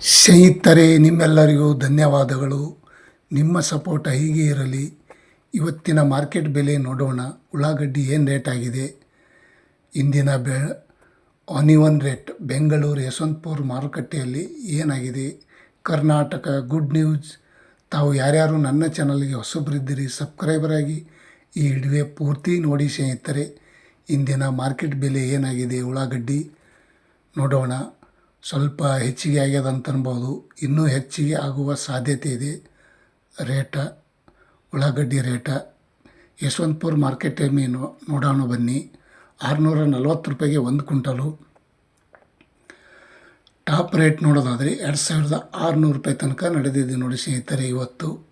ಸ್ನೇಹಿತರೆ, ನಿಮ್ಮೆಲ್ಲರಿಗೂ ಧನ್ಯವಾದಗಳು. ನಿಮ್ಮ ಸಪೋರ್ಟ್ ಹೀಗೆ ಇರಲಿ. ಇವತ್ತಿನ ಮಾರ್ಕೆಟ್ ಬೆಲೆ ನೋಡೋಣ. ಉಳ್ಳಾಗಡ್ಡಿ ಏನು ರೇಟ್ ಆಗಿದೆ? ಇಂದಿನ ಬೆ ಆನಿವನ್ ರೇಟ್ ಬೆಂಗಳೂರು ಯಶವಂತಪುರ ಮಾರುಕಟ್ಟೆಯಲ್ಲಿ ಏನಾಗಿದೆ? Karnataka good news. ತಾವು ಯಾರ್ಯಾರು ನನ್ನ ಚಾನಲ್ಗೆ ಹೊಸಬ್ರಿದ್ದೀರಿ, ಸಬ್ಸ್ಕ್ರೈಬರ್ ಆಗಿ ಈ ವಿಡಿಯೋ ಪೂರ್ತಿ ನೋಡಿ ಸ್ನೇಹಿತರೆ. ಇಂದಿನ ಮಾರ್ಕೆಟ್ ಬೆಲೆ ಏನಾಗಿದೆ? ಉಳ್ಳಾಗಡ್ಡಿ ನೋಡೋಣ. ಸ್ವಲ್ಪ ಹೆಚ್ಚಿಗೆ ಆಗ್ಯದ ಅಂತ ಅನ್ಬೋದು ಇನ್ನೂ ಹೆಚ್ಚಿಗೆ ಆಗುವ ಸಾಧ್ಯತೆ ಇದೆ. ರೇಟ, ಉಳ್ಳಾಗಡ್ಡಿ ರೇಟ. ಯಶವಂತಪುರ ಮಾರ್ಕೆಟ್ ಏನು? ನೋಡೋಣ ಬನ್ನಿ. ಆರುನೂರ ನಲ್ವತ್ತು ರೂಪಾಯಿಗೆ ಒಂದು ಕ್ವಿಂಟಲು. ಟಾಪ್ ರೇಟ್ ನೋಡೋದಾದರೆ ಎರಡು ಸಾವಿರದ ಆರುನೂರು ರೂಪಾಯಿ ತನಕ ನಡೆದಿದೆ ನೋಡಿ ಸ್ನೇಹಿತರೆ ಇವತ್ತು.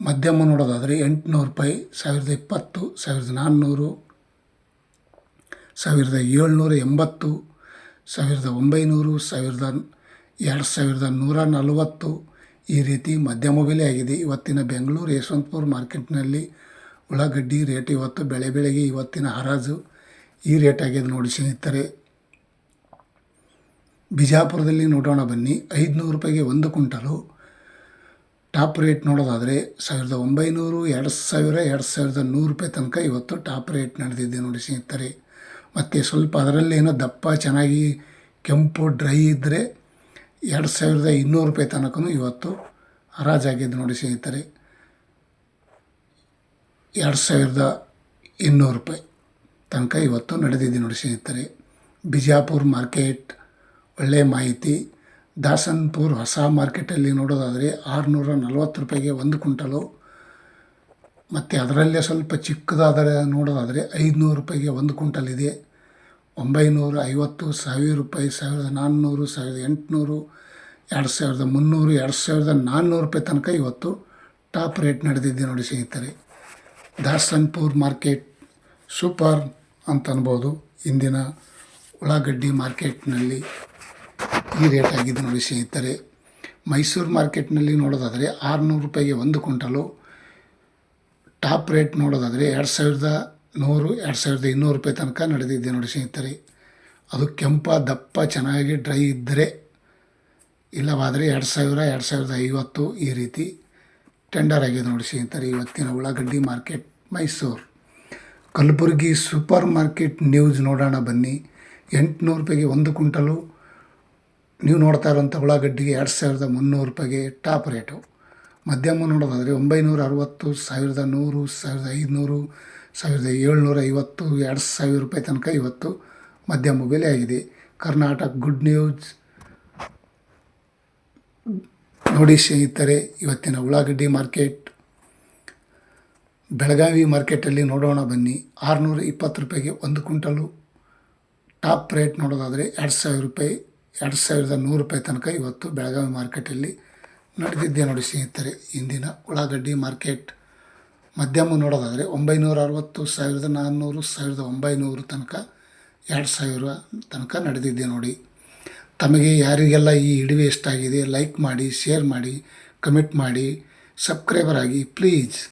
ಮಧ್ಯಮ ನೋಡೋದಾದರೆ ಎಂಟುನೂರು ರೂಪಾಯಿ, ಸಾವಿರದ ಇಪ್ಪತ್ತು, ಸಾವಿರದ ನಾನ್ನೂರು, ಸಾವಿರದ ಏಳ್ನೂರ ಎಂಬತ್ತು ಸಾವಿರದ ಒಂಬೈನೂರು, ಸಾವಿರದ ಎರಡು ಸಾವಿರದ ನೂರ ನಲವತ್ತು ಈ ರೀತಿ ಮಧ್ಯಮ ಬೆಲೆ ಆಗಿದೆ. ಇವತ್ತಿನ ಬೆಂಗಳೂರು ಯಶವಂತಪುರ ಮಾರ್ಕೆಟ್ನಲ್ಲಿ ಉಳ್ಳಾಗಡ್ಡಿ ರೇಟ್ ಇವತ್ತು ಬೆಳೆ ಬೆಳೆಗೆ ಇವತ್ತಿನ ಹರಾಜು. ಈ ರೇಟ್ ಆಗಿದೆ ನೋಡಿ ಸ್ನೇಹಿತರೆ. ಬಿಜಾಪುರದಲ್ಲಿ ನೋಡೋಣ ಬನ್ನಿ. ಐದುನೂರು ರೂಪಾಯಿಗೆ ಒಂದು ಕುಂಟಲು ಟಾಪ್ ರೇಟ್ ನೋಡೋದಾದರೆ ಸಾವಿರದ ಒಂಬೈನೂರು, ಎರಡು ಸಾವಿರ, ಎರಡು ಸಾವಿರದ ನೂರು ರೂಪಾಯಿ ತನಕ ಇವತ್ತು ಟಾಪ್ ರೇಟ್ ನಡೆದಿದೆ ನೋಡಿ ಸ್ನೇಹಿತರೆ. ಮತ್ತು ಸ್ವಲ್ಪ ಅದರಲ್ಲಿ ಏನೋ ದಪ್ಪ, ಚೆನ್ನಾಗಿ ಕೆಂಪು, ಡ್ರೈ ಇದ್ದರೆ ಎರಡು ಸಾವಿರದ ಇನ್ನೂರು ರೂಪಾಯಿ ತನಕನು ಇವತ್ತು ಹರಾಜಾಗಿದ್ದು ನೋಡಿ ಸ್ನೇಹಿತರೆ. ಎರಡು ಸಾವಿರದ ಇನ್ನೂರು ರೂಪಾಯಿ ತನಕ ಇವತ್ತು ನಡೆದಿದೆ ನೋಡಿ ಸ್ನೇಹಿತರೆ. ಬಿಜಾಪುರ ಮಾರ್ಕೆಟ್ ಒಳ್ಳೆಯ ಮಾಹಿತಿ. ದಾಸನ್ಪುರ್ ಹೊಸ ಮಾರ್ಕೆಟಲ್ಲಿ ನೋಡೋದಾದರೆ ಆರುನೂರ ನಲ್ವತ್ತು ರೂಪಾಯಿಗೆ ಒಂದು ಕುಂಟಲು ಮತ್ತು ಅದರಲ್ಲೇ ಸ್ವಲ್ಪ ಚಿಕ್ಕದಾದರೆ ನೋಡೋದಾದರೆ ಐದುನೂರು ರೂಪಾಯಿಗೆ ಒಂದು ಕ್ವಿಂಟಲ್ ಇದೆ. ಒಂಬೈನೂರ, ಐವತ್ತು, ಸಾವಿರ ರೂಪಾಯಿ, ಸಾವಿರದ ನಾನ್ನೂರು, ಸಾವಿರದ ಎಂಟುನೂರು, ಎರಡು ಸಾವಿರದ ಮುನ್ನೂರು, ಎರಡು ಸಾವಿರದ ನಾನ್ನೂರು ರೂಪಾಯಿ ತನಕ ಇವತ್ತು ಟಾಪ್ ರೇಟ್ ನಡೆದಿದೆ ನೋಡಿ ಸ್ನೇಹಿತರೆ. ದಾಸನ್ಪುರ್ ಮಾರ್ಕೆಟ್ ಸೂಪರ್ ಅಂತ ಅನ್ಬೋದು. ಇಂದಿನ ಉಳ್ಳಾಗಡ್ಡಿ ಮಾರ್ಕೆಟ್ನಲ್ಲಿ ಈ ರೇಟ್ ಆಗಿದೆ ನೋಡಿ ಸ್ನೇಹಿತರೆ. ಮೈಸೂರು ಮಾರ್ಕೆಟ್ನಲ್ಲಿ ನೋಡೋದಾದರೆ ಆರುನೂರು ರೂಪಾಯಿಗೆ ಒಂದು ಕ್ವಿಂಟಲು ಟಾಪ್ ರೇಟ್ ನೋಡೋದಾದರೆ ಎರಡು ಸಾವಿರದ ನೂರು, ಎರಡು ಸಾವಿರದ ಇನ್ನೂರು ರೂಪಾಯಿ ತನಕ ನಡೆದಿದೆ ನೋಡಿ ಸ್ನೇಹಿತರೆ. ಅದು ಕೆಂಪ, ದಪ್ಪ, ಚೆನ್ನಾಗಿ ಡ್ರೈ ಇದ್ದರೆ ಇಲ್ಲವಾದರೆ ಎರಡು ಸಾವಿರ, ಎರಡು ಸಾವಿರದ ಐವತ್ತು ಈ ರೀತಿ ಟೆಂಡರ್ ಆಗಿದೆ ನೋಡಿ ಸ್ನೇಹಿತರೆ ಇವತ್ತಿನ ಉಳ್ಳಾಗಡ್ಡಿ market, Mysuru. Kalaburagi super market news ನೋಡೋಣ ಬನ್ನಿ. ಎಂಟುನೂರು ರೂಪಾಯಿಗೆ ಒಂದು ಕ್ವಿಂಟಲು. ನೀವು ನೋಡ್ತಾ ಇರೋಂಥ ಉಳ್ಳಾಗಡ್ಡಿಗೆ ಎರಡು ಸಾವಿರದ ಮುನ್ನೂರು ರೂಪಾಯಿಗೆ ಟಾಪ್ ರೇಟು. ಮಧ್ಯಮ ನೋಡೋದಾದರೆ ಒಂಬೈನೂರ ಅರವತ್ತು ಸಾವಿರದ ನೂರು, ಸಾವಿರದ ಐದುನೂರು, ಸಾವಿರದ ಏಳ್ನೂರ ಐವತ್ತು ಎರಡು ಸಾವಿರ ರೂಪಾಯಿ ತನಕ ಇವತ್ತು ಮಧ್ಯಮ ಬೆಲೆ ಆಗಿದೆ. Karnataka good news. ನೋಡಿ ಸ್ನೇಹಿತರೆ, ಇವತ್ತಿನ ಉಳ್ಳಾಗಡ್ಡಿ ಮಾರ್ಕೆಟ್. ಬೆಳಗಾವಿ ಮಾರ್ಕೆಟಲ್ಲಿ ನೋಡೋಣ ಬನ್ನಿ. ಆರುನೂರ ಇಪ್ಪತ್ತು ರೂಪಾಯಿಗೆ ಒಂದು ಕ್ವಿಂಟಲು. ಟಾಪ್ ರೇಟ್ ನೋಡೋದಾದರೆ ಎರಡು ಸಾವಿರ ರೂಪಾಯಿ, ಎರಡು ಸಾವಿರದ ನೂರು ರೂಪಾಯಿ ತನಕ ಇವತ್ತು ಬೆಳಗಾವಿ ಮಾರ್ಕೆಟಲ್ಲಿ ನಡೆದಿದ್ದೆ ನೋಡಿ ಸ್ನೇಹಿತರೆ, ಇಂದಿನ ಉಳ್ಳಾಗಡ್ಡಿ ಮಾರ್ಕೆಟ್. ಮಧ್ಯಮ ನೋಡೋದಾದರೆ ಒಂಬೈನೂರ ಅರವತ್ತು ಸಾವಿರದ ನಾನ್ನೂರು, ಸಾವಿರದ ಒಂಬೈನೂರು ತನಕ, ಎರಡು ಸಾವಿರ ತನಕ ನಡೆದಿದ್ದೆ ನೋಡಿ. ತಮಗೆ ಯಾರಿಗೆಲ್ಲ ಈ ಹಿಡಿವೆ ಇಷ್ಟ ಆಗಿದೆ ಲೈಕ್ ಮಾಡಿ ಶೇರ್ ಮಾಡಿ ಕಮೆಂಟ್ ಮಾಡಿ ಸಬ್ಸ್ಕ್ರೈಬರ್ ಆಗಿ ಪ್ಲೀಸ್